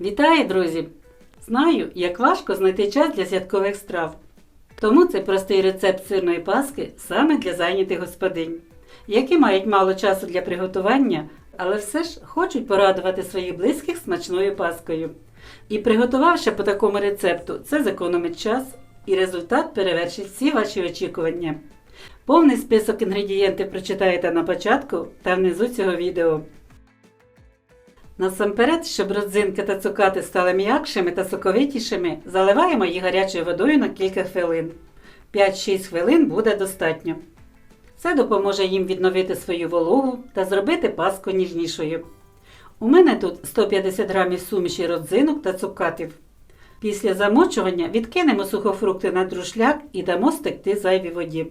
Вітаю, друзі! Знаю, як важко знайти час для святкових страв. Тому цей простий рецепт сирної паски саме для зайнятих господинь, які мають мало часу для приготування, але все ж хочуть порадувати своїх близьких смачною паскою. І приготувавши по такому рецепту, це зекономить час і результат перевершить всі ваші очікування. Повний список інгредієнтів прочитаєте на початку та внизу цього відео. Насамперед, щоб родзинки та цукати стали м'якшими та соковитішими, заливаємо їх гарячою водою на кілька хвилин. 5-6 хвилин буде достатньо. Це допоможе їм відновити свою вологу та зробити паску ніжнішою. У мене тут 150 г суміші родзинок та цукатів. Після замочування відкинемо сухофрукти на друшляк і дамо стекти зайві воді.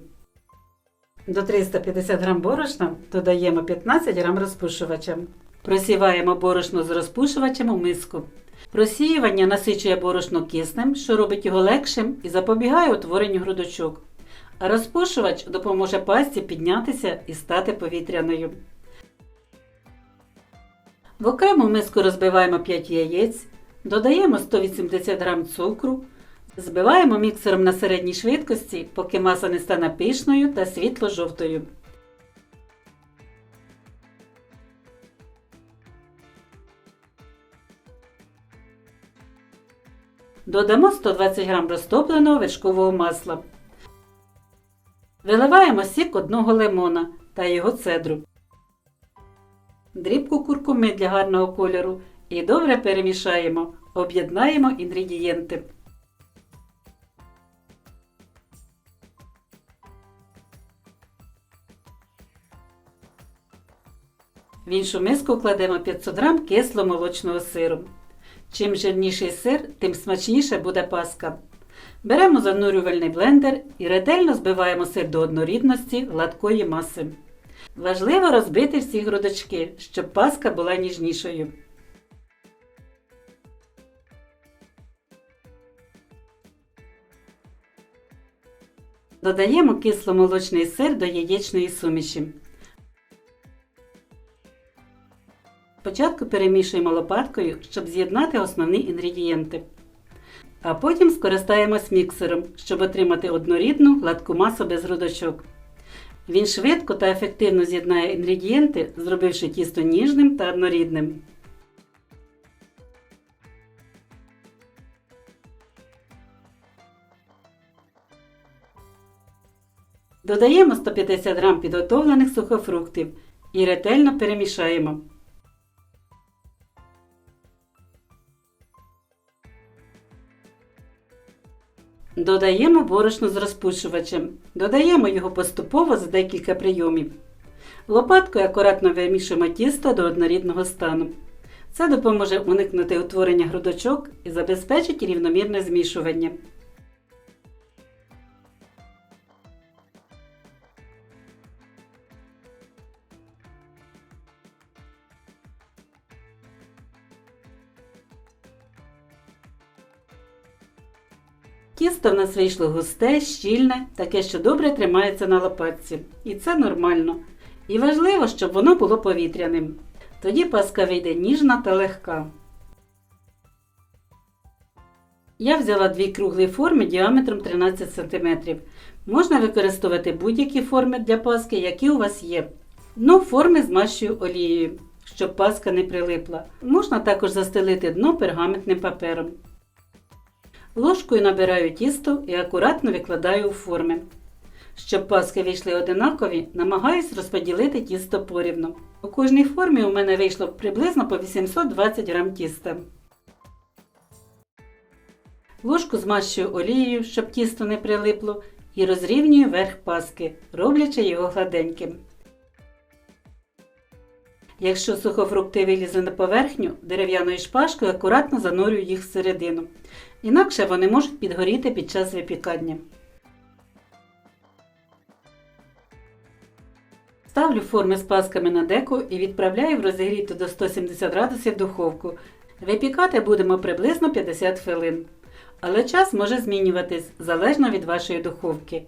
До 350 г борошна додаємо 15 г розпушувача. Просіваємо борошно з розпушувачем у миску. Просіювання насичує борошно киснем, що робить його легшим і запобігає утворенню грудочок. А розпушувач допоможе пасті піднятися і стати повітряною. В окрему миску розбиваємо 5 яєць, додаємо 180 г цукру, збиваємо міксером на середній швидкості, поки маса не стане пишною та світло-жовтою. Додамо 120 г розтопленого вершкового масла. Виливаємо сік одного лимона та його цедру. Дрібку куркуми для гарного кольору і добре перемішаємо. Об'єднаємо інгредієнти. В іншу миску кладемо 500 г кисломолочного сиру. Чим жирніший сир, тим смачніше буде паска. Беремо занурювальний блендер і ретельно збиваємо сир до однорідності гладкої маси. Важливо розбити всі грудочки, щоб паска була ніжнішою. Додаємо кисломолочний сир до яєчної суміші. Спочатку перемішуємо лопаткою, щоб з'єднати основні інгредієнти. А потім скористаємось міксером, щоб отримати однорідну гладку масу без грудочок. Він швидко та ефективно з'єднає інгредієнти, зробивши тісто ніжним та однорідним. Додаємо 150 г підготовлених сухофруктів і ретельно перемішаємо. Додаємо борошно з розпушувачем. Додаємо його поступово за декілька прийомів. Лопаткою акуратно вимішуємо тісто до однорідного стану. Це допоможе уникнути утворення грудочок і забезпечить рівномірне змішування. Тісто в нас вийшло густе, щільне, таке, що добре тримається на лопатці. І це нормально. І важливо, щоб воно було повітряним. Тоді паска вийде ніжна та легка. Я взяла дві круглі форми діаметром 13 см. Можна використовувати будь-які форми для паски, які у вас є. Дно форми змащую олією, щоб паска не прилипла. Можна також застелити дно пергаментним папером. Ложкою набираю тісто і акуратно викладаю у форми. Щоб паски вийшли одинакові, намагаюсь розподілити тісто порівну. У кожній формі у мене вийшло приблизно по 820 г тіста. Ложку змащую олією, щоб тісто не прилипло, і розрівнюю верх паски, роблячи його гладеньким. Якщо сухофрукти вилізли на поверхню, дерев'яною шпажкою акуратно занурюю їх всередину. Інакше вони можуть підгоріти під час випікання. Ставлю форми з пасками на деко і відправляю в розігріту до 170 градусів духовку. Випікати будемо приблизно 50 хвилин. Але час може змінюватись залежно від вашої духовки.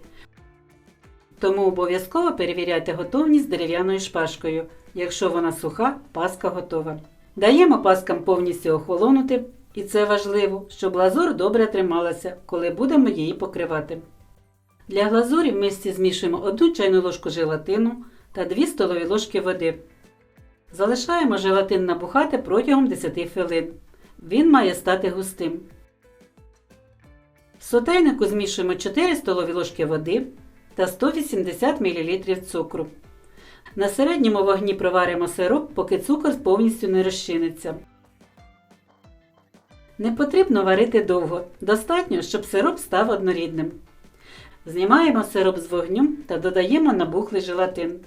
Тому обов'язково перевіряйте готовність дерев'яною шпажкою. Якщо вона суха, паска готова. Даємо паскам повністю охолонути, і це важливо, щоб глазур добре трималася, коли будемо її покривати. Для глазурі в мисці змішуємо 1 чайну ложку желатину та 2 столові ложки води. Залишаємо желатин набухати протягом 10 хвилин. Він має стати густим. В сотейнику змішуємо 4 столові ложки води та 180 мл цукру. На середньому вогні проваримо сироп, поки цукор повністю не розчиниться. Не потрібно варити довго, достатньо, щоб сироп став однорідним. Знімаємо сироп з вогню та додаємо набухлий желатин.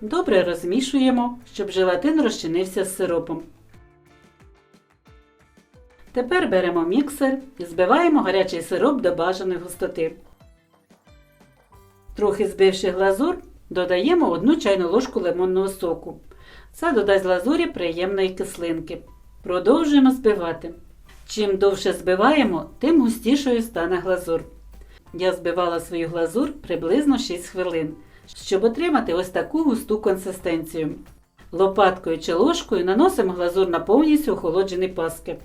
Добре розмішуємо, щоб желатин розчинився з сиропом. Тепер беремо міксер і збиваємо гарячий сироп до бажаної густоти. Трохи збивши глазур, додаємо 1 чайну ложку лимонного соку. Це додасть глазурі приємної кислинки. Продовжуємо збивати. Чим довше збиваємо, тим густішою стане глазур. Я збивала свою глазур приблизно 6 хвилин, щоб отримати ось таку густу консистенцію. Лопаткою чи ложкою наносимо глазур на повністю охолоджені паски.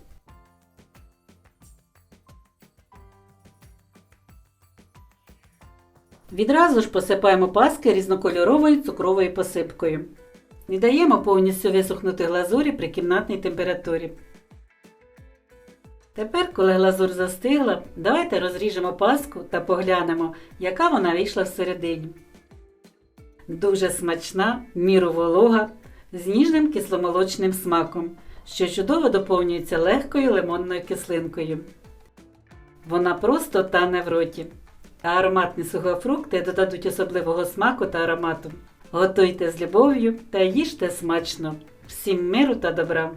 Відразу ж посипаємо паски різнокольоровою цукровою посипкою. Не даємо повністю висохнути глазурі при кімнатній температурі. Тепер, коли глазур застигла, давайте розріжемо паску та поглянемо, яка вона вийшла всередині. Дуже смачна, міру волога, з ніжним кисломолочним смаком, що чудово доповнюється легкою лимонною кислинкою. Вона просто тане в роті, а ароматні сухофрукти додадуть особливого смаку та аромату. Готуйте з любов'ю та їжте смачно. Всім миру та добра!